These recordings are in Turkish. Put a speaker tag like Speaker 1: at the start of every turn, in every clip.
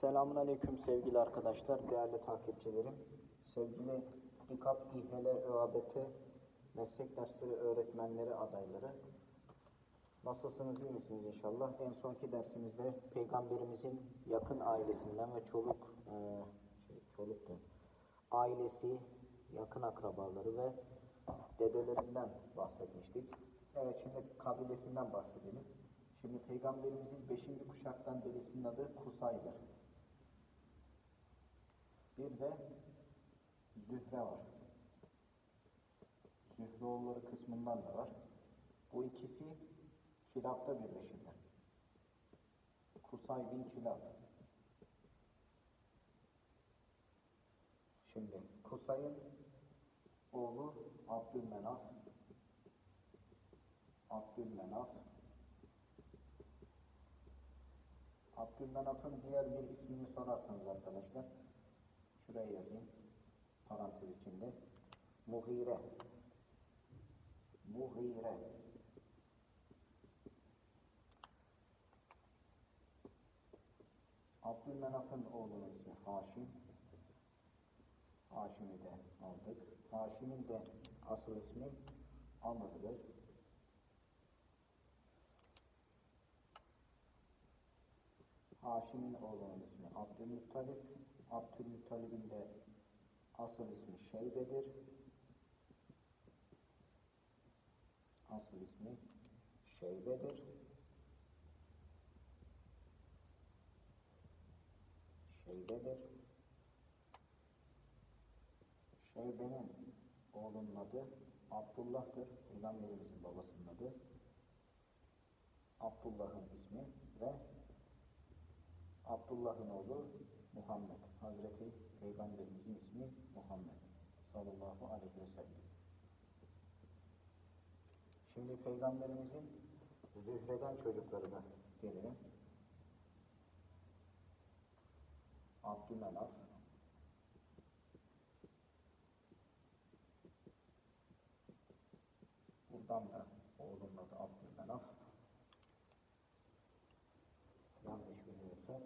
Speaker 1: Selamun Aleyküm sevgili arkadaşlar, değerli takipçilerim. Sevgili DİKAP, İHL, ÖABT meslek dersleri öğretmenleri adayları. Nasılsınız, iyi misiniz inşallah? En sonki dersimizde Peygamberimizin yakın ailesinden ve çoluk, e, şey, çoluk diyorum, ailesi, yakın akrabaları ve dedelerinden bahsetmiştik. Evet, şimdi kabilesinden bahsedelim. Şimdi Peygamberimizin beşinci kuşaktan dedesinin adı Kusay'dır. Bir de Zühre var. Zühreoğulları kısmından da var. Bu ikisi Kilab'da birleşirler. Kusay bin Kilab. Şimdi Kusay'ın oğlu Abdülmenaf. Abdülmenaf. Abdülmenaf'ın diğer bir ismini sorarsanız arkadaşlar, şuraya yazayım, parantez içinde, Muhire. Muhire. Abdülmenaf'ın oğlunun ismi Haşim. Haşim'i de aldık. Haşim'in de asıl ismi Amr'dır. Haşim'in oğlunun ismi Abdülmuttalip. Abdülmuttalip'in de asıl ismi Şeybe'dir. Asıl ismi Şeybe'dir. Şeybe'dir. Şeybe'nin oğlunun adı Abdullah'tır. Peygamberimizin babasının adı. Abdullah'ın ismi ve Abdullah'ın oğlu Muhammed. Hazreti Peygamberimizin ismi Muhammed. Sallallahu aleyhi ve sellem. Şimdi Peygamberimizin Zühre'den çocuklarına gelelim. Abdümenaf, Buradan da oğlunun adı Abdülmenaf. Yanlış biliyorsak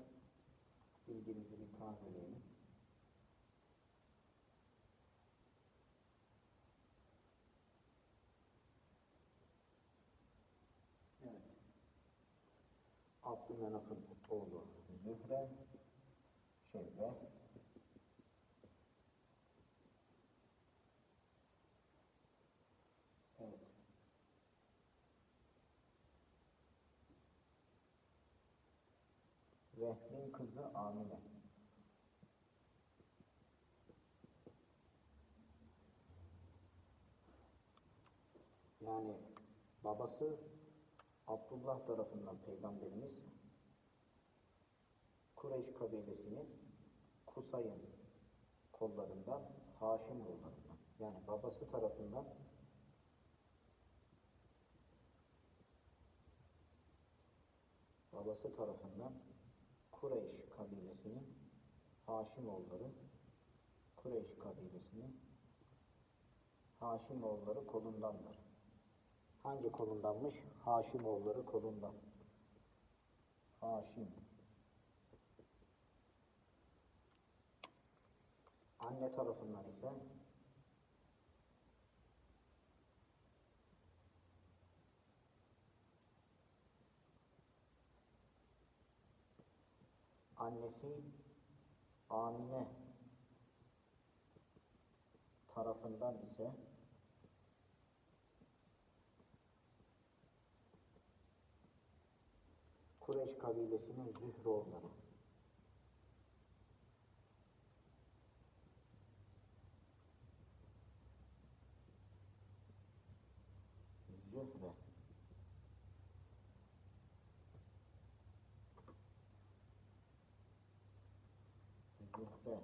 Speaker 1: bilgimizi bir tazeleyelim. Evet. Abdülmenaf'ın oğlu Zühre, Şevve, Evet. Vehbin kızı Amine. Yani babası Abdullah tarafından peygamberimiz Kureyş kabilesinin Kusay'ın kollarından Haşim oğullarından yani babası tarafından babası tarafından Kureyş kabilesinin Haşimoğulları Kureyş kabilesinin Haşimoğulları kolundandır. Hangi kolundanmış? Haşimoğulları kolundan. Haşim. Anne tarafından ise annesi Amine tarafından ise Kureş kabilesinin Zühroğulları. Zühre. Zühre.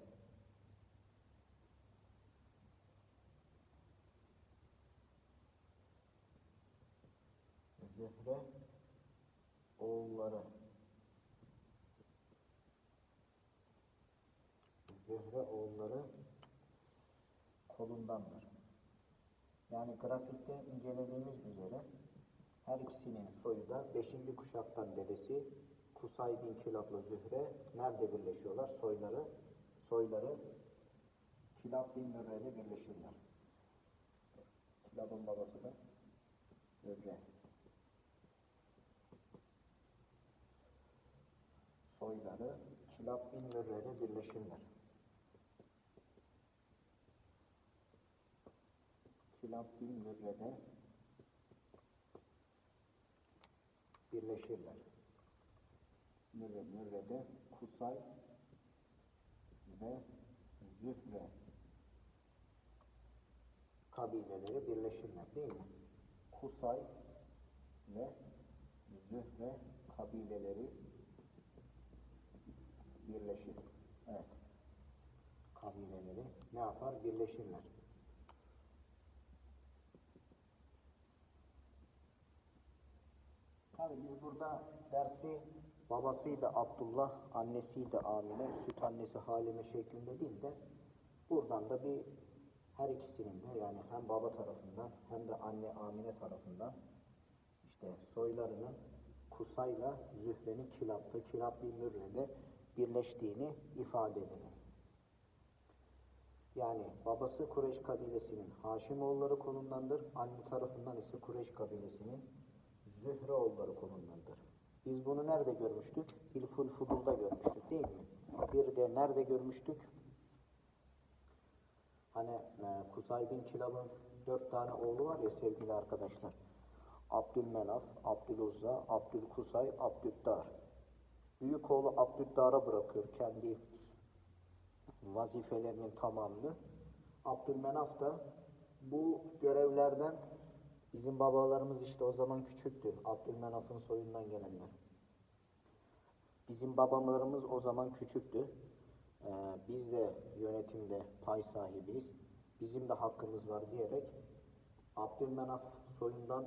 Speaker 1: Zühre oğulları. Zühre oğulları kolundandır. Yani grafikte incelediğimiz üzere her ikisinin soyu da 5. kuşaktan dedesi Kusay bin Kilab'la Zühre nerede birleşiyorlar? Soyları, soyları Kilab bin Mürre'yle birleşirler. Kilab'ın babası da Mürre. Soyları Kilab bin Mürre'yle birleşirler. Kilab bin Mürre'de birleşirler. Mürre, Mürre'de Kusay ve Zühre kabileleri birleşirler değil mi? Kusay ve Zühre kabileleri birleşir. Evet. Kabileleri ne yapar? Birleşirler. Tabi biz burada dersi babasıydı Abdullah, annesiydi Amine, süt annesi Halime şeklinde değil de buradan da bir her ikisinin de yani hem baba tarafından hem de anne Amine tarafından işte soylarının Kusay'la Zühre'nin Kilap'ta, Kilap bin Mürre'de birleştiğini ifade edelim. Yani babası Kureyş kabilesinin Haşimoğulları kolundandır, anne tarafından ise Kureyş kabilesinin Zühreoğulları kolundandır. Biz bunu nerede görmüştük? Hilful Fudul'da görmüştük değil mi? Bir de nerede görmüştük? Hani e, Kusay bin Kilab'ın dört tane oğlu var ya sevgili arkadaşlar. Abdülmenaf, Abdüluzza, Abdülkusay, Abdüddar. Büyük oğlu Abdüddar'a bırakıyor kendi vazifelerinin tamamını. Abdülmenaf da bu görevlerden bizim babalarımız işte o zaman küçüktü. Abdülmenaf'ın soyundan gelenler. Bizim babalarımız o zaman küçüktü. Ee, biz de yönetimde pay sahibiyiz. Bizim de hakkımız var diyerek Abdülmenaf soyundan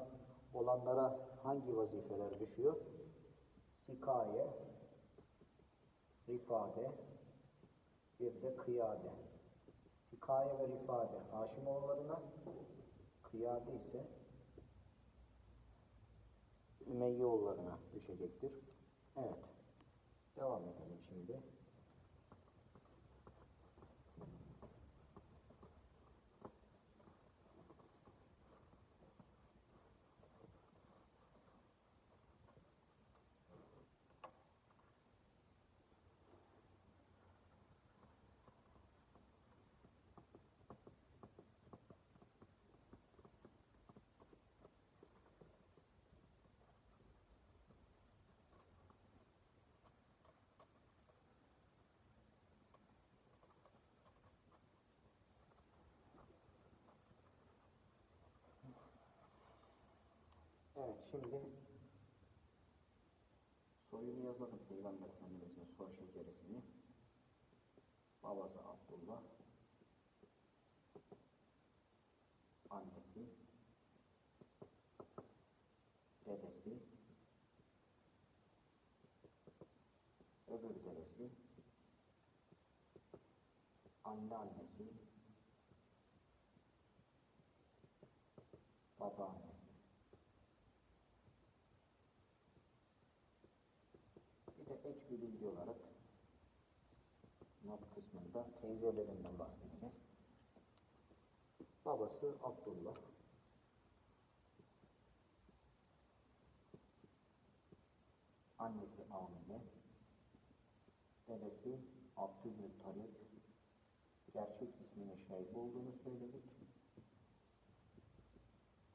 Speaker 1: olanlara hangi vazifeler düşüyor? Sikaye, rifade, bir de kıyade. Sikaye ve rifade Haşimoğullarına, kıyade ise Ümeyyeoğullarına düşecektir. Evet. Devam edelim şimdi. Evet şimdi soyunu yazalım Peygamber Efendimiz'in soy şekeresini. Babası Abdullah. Annesi. Dedesi. Öbür dedesi. Anne annesi. Baba annesi. Bir de ek bir bilgi olarak not kısmında teyzelerinden bahsedeceğiz. Babası Abdullah. Annesi Amine. Dedesi Abdülmuttalip. Gerçek isminin Şeyh olduğunu söyledik.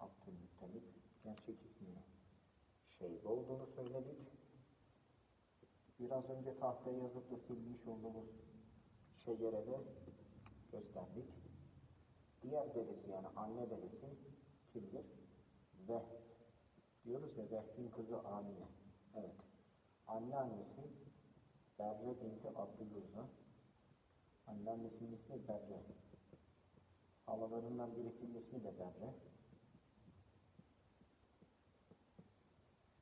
Speaker 1: Abdülmuttalip. Gerçek isminin Şeyh olduğunu söyledik. Biraz önce tahtaya yazıp da silmiş olduğumuz şecerede gösterdik. Diğer dedesi yani anne dedesi kimdir? Veh. Diyoruz ya Vehbin kızı Amine. Evet. Anne annesi Berre binti Abdüluzza. Anne annesinin ismi Berre. Halalarından birisinin ismi de Berre.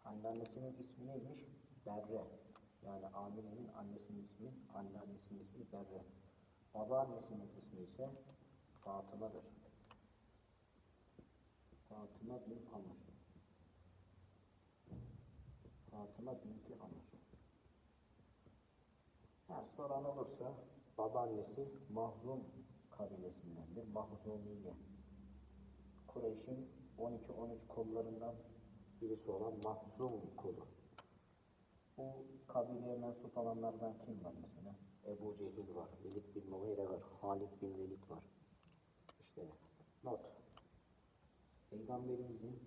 Speaker 1: Anneannesinin ismi neymiş? Berre. Yani Amine'nin annesinin ismi, anneannesinin Berre. Babaannesinin ismi ise Fatıma'dır. Fatıma bin Amr. Fatıma binti Amr. Ha, soran olursa babaannesi Mahzum kabilesindendir. Mahzumiye. Kureyş'in 12-13 kollarından birisi olan Mahzum kolu. Bu kabileye mensup olanlardan kim var mesela? Ebu Cehil var, Velid bin Mughire var, Halid bin Velid var. İşte not. Peygamberimizin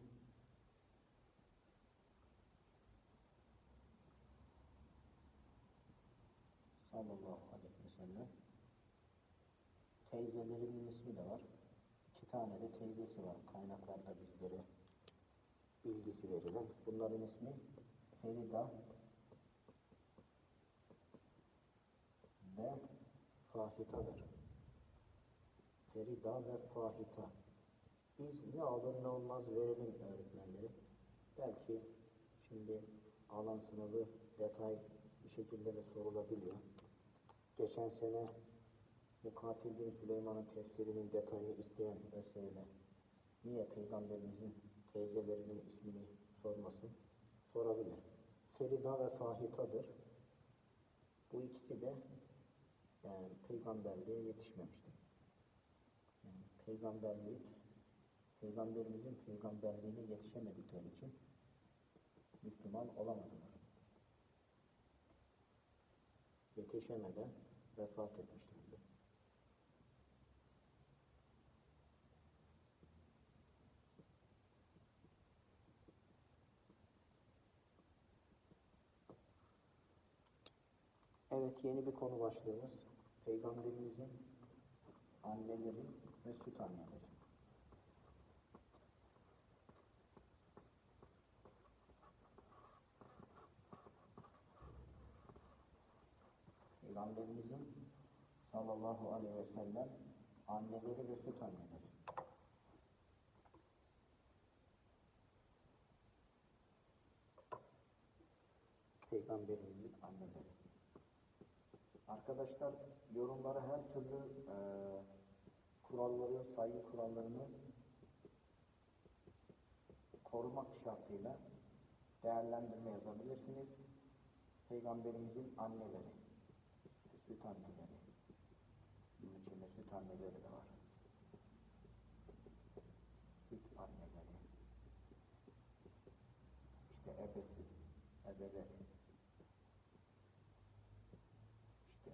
Speaker 1: sallallahu aleyhi ve sellem teyzelerinin ismi de var. İki tane de teyzesi var. Kaynaklarda bizlere bilgisi verilen. Bunların ismi Ferida ve Fahita'dır. Ferida ve Fahita. Biz ne alır ne olmaz verelim öğretmenleri. Belki şimdi alan sınavı detay bir şekilde de sorulabiliyor. Geçen sene Mukatil bin Süleyman'ın tefsirinin detayını isteyen ÖSYM niye peygamberimizin teyzelerinin ismini sormasın? Sorabilir. Ferida ve Fahita'dır. Bu ikisi de yani peygamberliğe yetişmemiştir. Yani peygamberlik, peygamberimizin peygamberliğine yetişemedikleri için Müslüman olamadılar. Yetişemeden vefat etmişlerdir. Evet yeni bir konu başlığımız Peygamberimizin anneleri ve süt anneleri. Peygamberimizin sallallahu aleyhi ve sellem anneleri ve süt anneleri. Peygamberimizin anneleri. Arkadaşlar yorumlara her türlü e, kuralları, saygı kurallarını korumak şartıyla değerlendirme yazabilirsiniz. Peygamberimizin anneleri, işte süt anneleri, bunun içinde süt anneleri de var. Süt anneleri, işte ebesi, ebeleri, işte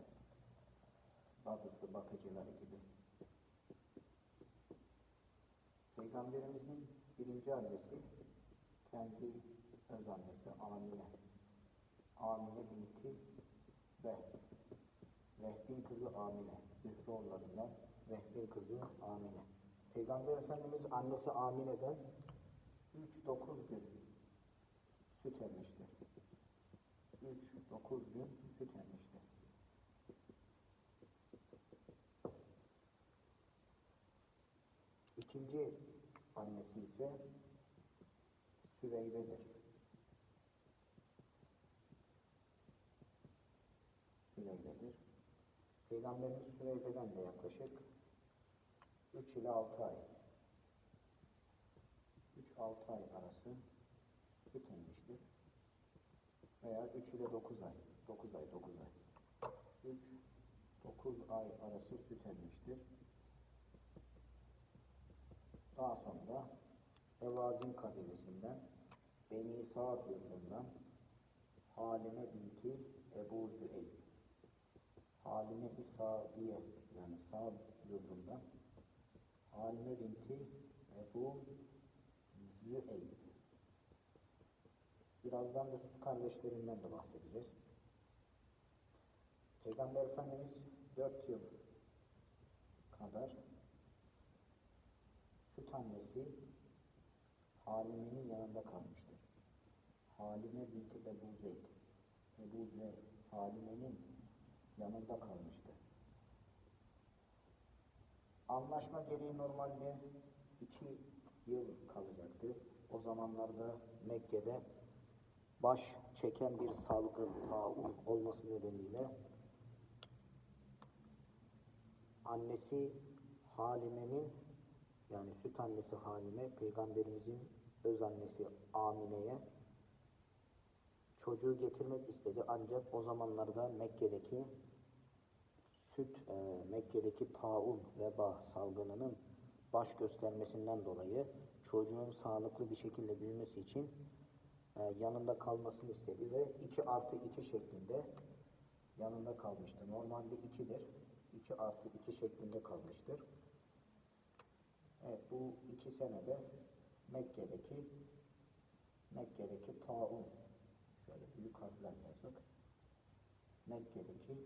Speaker 1: babası, bakıcıları gibi. Peygamberimizin birinci annesi kendi öz annesi Amine. Amine binti Vehb. Vehb'in kızı Amine. Zühroğullarından Vehb'in kızı Amine. Peygamber Efendimiz annesi Amine'den 3-9 gün süt emmiştir. 3-9 gün süt emmiştir. Annesi ise Süveybe'dir. Süveybe'dir. Peygamberimiz Süveybe'den de yaklaşık 3 ile 6 ay 3-6 ay arası süt emmiştir. Veya 3 ile 9 ay 9 ay 9 ay 3 9 ay arası süt emmiştir. Daha sonra Evazin kabilesinden Beni Sa'd yurdundan Halime binti Ebu Züeyb Halime-i yani Sa'd yurdundan Halime binti Ebu Züeyb Birazdan da süt kardeşlerinden de bahsedeceğiz. Peygamber Efendimiz 4 yıl kadar annesi Halime'nin yanında kalmıştır. Halime binti Ebu Zeyd. Ebu Zeyd Halime'nin yanında kalmıştır. Anlaşma gereği normalde iki yıl kalacaktı. O zamanlarda Mekke'de baş çeken bir salgın, taun olması nedeniyle annesi Halime'nin yani süt annesi Halime, peygamberimizin öz annesi Amine'ye çocuğu getirmek istedi. Ancak o zamanlarda Mekke'deki
Speaker 2: süt e, Mekke'deki taun veba salgınının baş göstermesinden dolayı çocuğun sağlıklı bir şekilde büyümesi için e, yanında kalmasını istedi ve 2 artı 2 şeklinde yanında kalmıştır. Normalde 2'dir. 2 artı 2 şeklinde kalmıştır. Evet bu iki senede Mekke'deki Mekke'deki taun şöyle büyük harflerle yazık. Mekke'deki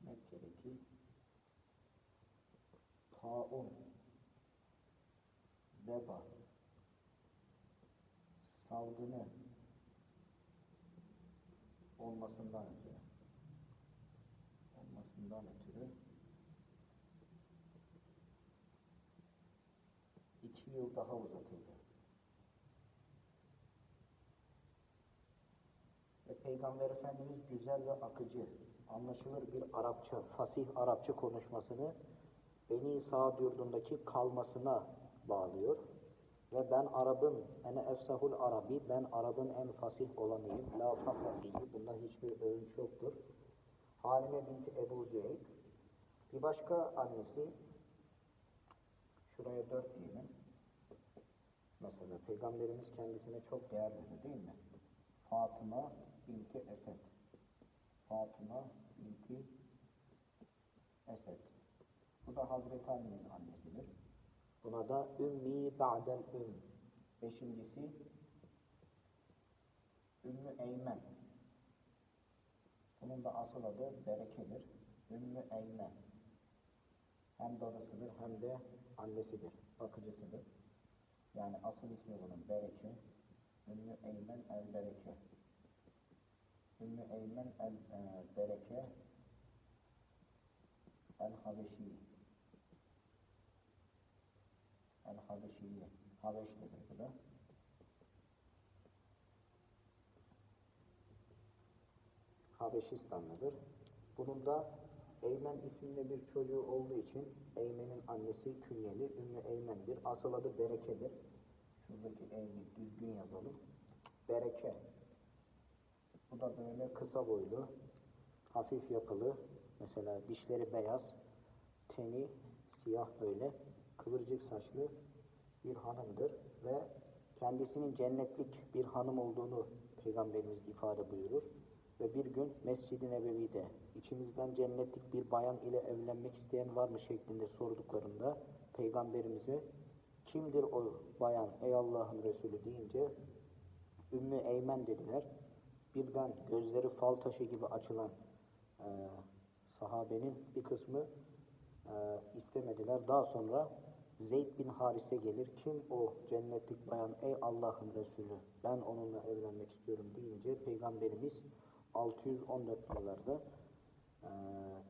Speaker 2: Mekke'deki taun veba salgını olmasından ötürü iki yıl daha uzatıldı. Ve Peygamber Efendimiz güzel ve akıcı, anlaşılır bir Arapça, fasih Arapça konuşmasını Beni Saad yurdundaki kalmasına bağlıyor. Ve ben Arap'ın, ene efsahul Arabi, ben Arap'ın en fasih olanıyım. La fahra fihi, bunda hiçbir övünç yoktur. Halime binti Ebu Züeyb. Bir başka annesi, şuraya dört diyelim. Mesela Peygamberimiz kendisine çok değer verdi değil mi? Fatıma binti Esed. Fatıma binti Esed. Bu da Hazreti Ali'nin annesidir. Buna da Ümmi Ba'del Üm. Beşincisi Ümmü Eymen. Bunun da asıl adı Bereke'dir. Ümmü Eymen. Hem dadısıdır hem de annesidir, bakıcısıdır. Yani asıl ismi bunun Bereke. Ümmü Eymen el Bereke. Ümmü Eymen el e, Bereke el Habeşi. El Habeşiye. Habeş demek bu da. Habeşistanlıdır. Bunun da Eymen isminde bir çocuğu olduğu için Eymen'in annesi künyeli Ümmü Eymen'dir. Asıl adı Bereke'dir. Şuradaki E'yi düzgün yazalım. Bereke. Bu da böyle kısa boylu, hafif yapılı, mesela dişleri beyaz, teni siyah böyle, kıvırcık saçlı bir hanımdır ve kendisinin cennetlik bir hanım olduğunu Peygamberimiz ifade buyurur. Ve bir gün Mescid-i Nebevi'de içimizden cennetlik bir bayan ile evlenmek isteyen var mı şeklinde sorduklarında Peygamberimize kimdir o bayan ey Allah'ın Resulü deyince Ümmü Eymen dediler. Birden gözleri fal taşı gibi açılan e, sahabenin bir kısmı e, istemediler. Daha sonra Zeyd bin Harise gelir. Kim o cennetlik bayan ey Allah'ın Resulü ben onunla evlenmek istiyorum deyince Peygamberimiz 614 yıllarda e,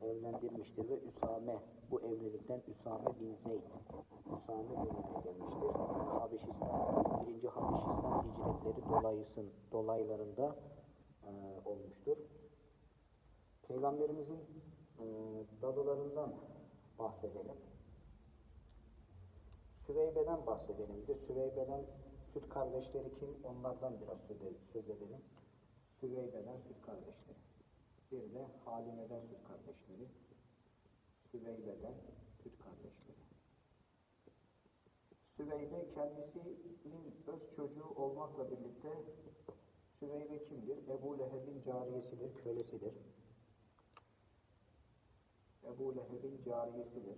Speaker 2: evlendirmiştir ve Üsame bu evlilikten Üsame bin Zeyd Üsame dünyaya gelmiştir. Habeşistan, birinci Habeşistan hicretleri dolayısın, dolaylarında e, olmuştur. Peygamberimizin e, dadılarından bahsedelim. Süveybe'den bahsedelim. Bir de Süveybe'den süt kardeşleri kim? Onlardan biraz söz edelim. Süveybe'den süt kardeşleri. Bir de Halime'den süt kardeşleri. Süveybe'den süt kardeşleri. Süveybe kendisinin öz çocuğu olmakla birlikte Süveybe kimdir? Ebu Leheb'in cariyesidir, kölesidir. Ebu Leheb'in cariyesidir.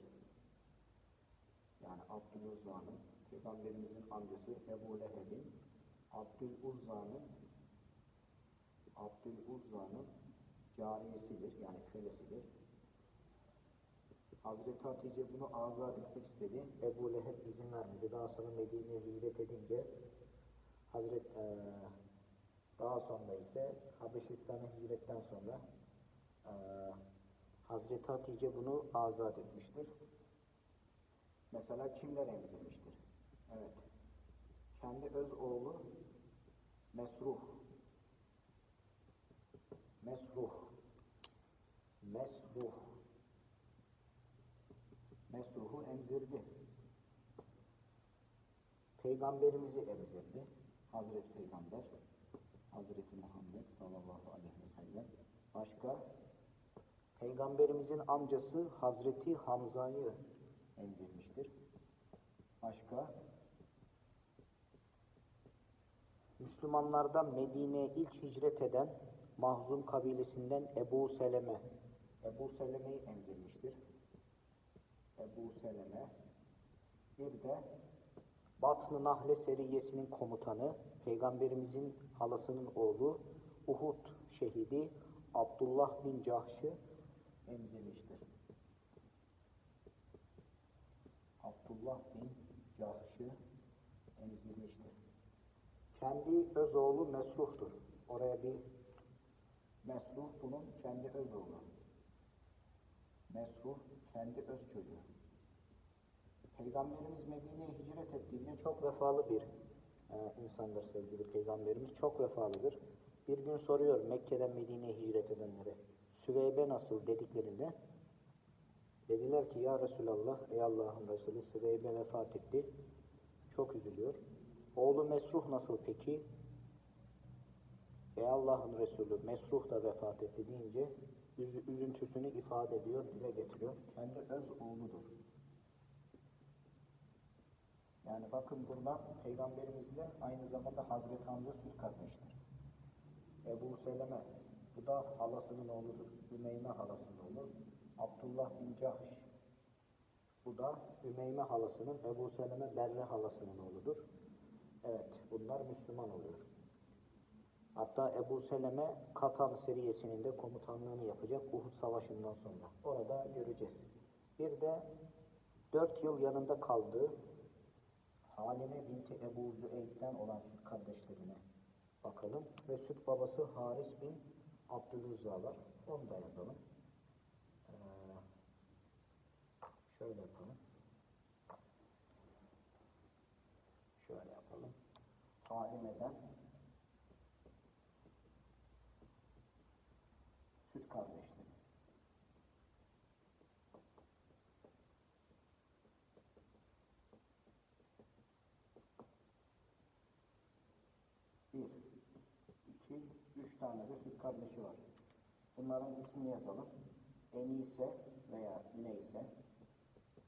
Speaker 2: Yani Abdüluzza'nın, Peygamberimizin amcası Ebu Leheb'in, Abdüluzza'nın Abdüluzza'nın cariyesidir, yani kölesidir. Hazreti Hatice bunu azat etmek istedi. Ebu Leheb izin vermedi. Daha sonra Medine'ye hicret edince Hazret eee, daha sonra ise Habeşistan'a hicretten sonra eee Hazreti Hatice bunu azat etmiştir. Mesela kimler emzirmiştir? Evet. Kendi öz oğlu Mesruh. Mesruh. Mesruh. Mesruh'u emzirdi. Peygamberimizi emzirdi. Hazreti Peygamber. Hazreti Muhammed sallallahu aleyhi ve sellem. Başka? Peygamberimizin amcası Hazreti Hamza'yı emzirmiştir. Başka? Müslümanlardan Medine'ye ilk hicret eden Mahzum kabilesinden Ebu Seleme. Ebu Seleme'yi emzirmiştir. Ebu Seleme. Bir de Batn-ı Nahle seriyesinin komutanı, Peygamberimizin halasının oğlu, Uhud şehidi Abdullah bin Cahş'ı emzirmiştir. Abdullah bin Cahş'ı emzirmiştir. Kendi öz oğlu Mesruh'tur. Oraya bir Mesruh bunun kendi öz oğlu. Mesruh kendi öz çocuğu. Peygamberimiz Medine'ye hicret ettiğinde çok vefalı bir e, insandır sevgili peygamberimiz. Çok vefalıdır. Bir gün soruyor Mekke'den Medine'ye hicret edenlere. Süveybe nasıl dediklerinde dediler ki ya Resulallah ey Allah'ın Resulü Süveybe vefat etti. Çok üzülüyor. Oğlu Mesruh nasıl peki? Ey Allah'ın Resulü Mesruh da vefat etti deyince üz- üzüntüsünü ifade ediyor, dile getiriyor. Kendi öz oğludur. Yani bakın burada Peygamberimizle aynı zamanda Hazreti Hamza süt kardeştir. Ebu Seleme, bu da halasının oğludur. Ümeyme halasının oğlu. Abdullah bin Cahş, bu da Ümeyme halasının, Ebu Seleme Berre halasının oğludur. Evet, bunlar Müslüman oluyor. Hatta Ebu Seleme Katan seriyesinin de komutanlığını yapacak Uhud Savaşı'ndan sonra. Orada göreceğiz. Bir de dört yıl yanında kaldığı Halime binti Ebu Züeyd'den olan süt kardeşlerine bakalım. Ve süt babası Haris bin Abdülüzzah var. Onu da yazalım. Ee, şöyle yapalım. Şöyle yapalım. Halime'den süt kardeşleri. Bir, iki, üç tane de süt kardeşi var. Bunların ismini yazalım. Enise veya Üneyse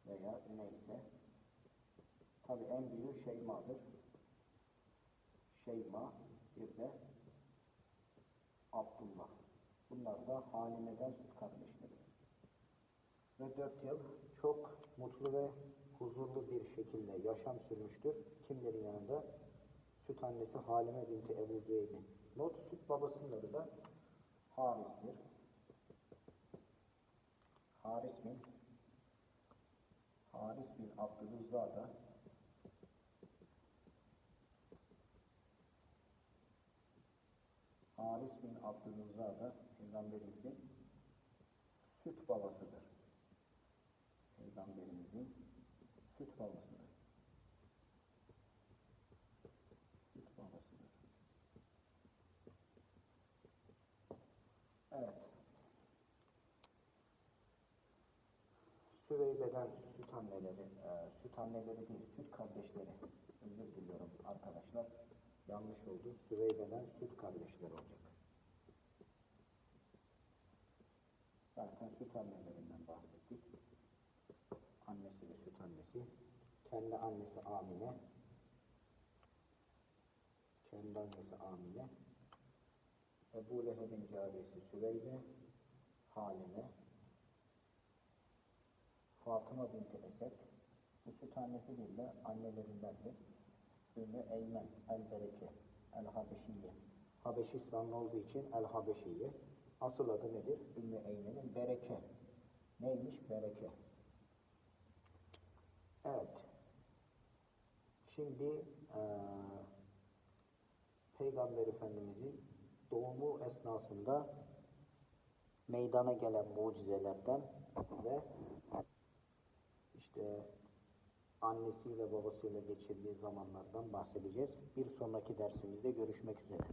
Speaker 2: veya Üneyse. Tabi en büyüğü Şeyma'dır. Şeyma, bir de Abdullah. Bunlar da Halime'den süt kardeşleri. Ve dört yıl çok mutlu ve huzurlu bir şekilde yaşam sürmüştür. Kimlerin yanında? Süt annesi Halime binti Ebu Zeyd'in. Not süt babasının adı da Haris'tir. Haris bin Haris bin Abdülüzzah da Haris bin Abdülüzzah da Peygamberimizin süt babasıdır. Peygamberimizin süt babasıdır. Süt babasıdır. Evet. Süveybe'den süt anneleri, e, süt anneleri değil, süt kardeşleri. Özür diliyorum arkadaşlar. Yanlış oldu. Süveybe'den süt kardeşleri olacak. Zaten süt annelerinden bahsettik. Annesi ve süt annesi. Kendi annesi Amine. Kendi annesi Amine. Ebu Leheb'in cariyesi Süveybe. Halime. Fatıma binti Esed. Bu süt annesi değil de annelerindendir. Ümmü Eymen el-Bereke el-Habeşiye. Habeşistanlı olduğu için el-Habeşiye. Asıl adı nedir? Ümmü Eymen'in Bereke. Neymiş? Bereke. Evet. Şimdi eee Peygamber Efendimizin doğumu esnasında meydana gelen mucizelerden ve işte annesiyle babasıyla geçirdiği zamanlardan bahsedeceğiz. Bir sonraki dersimizde görüşmek üzere.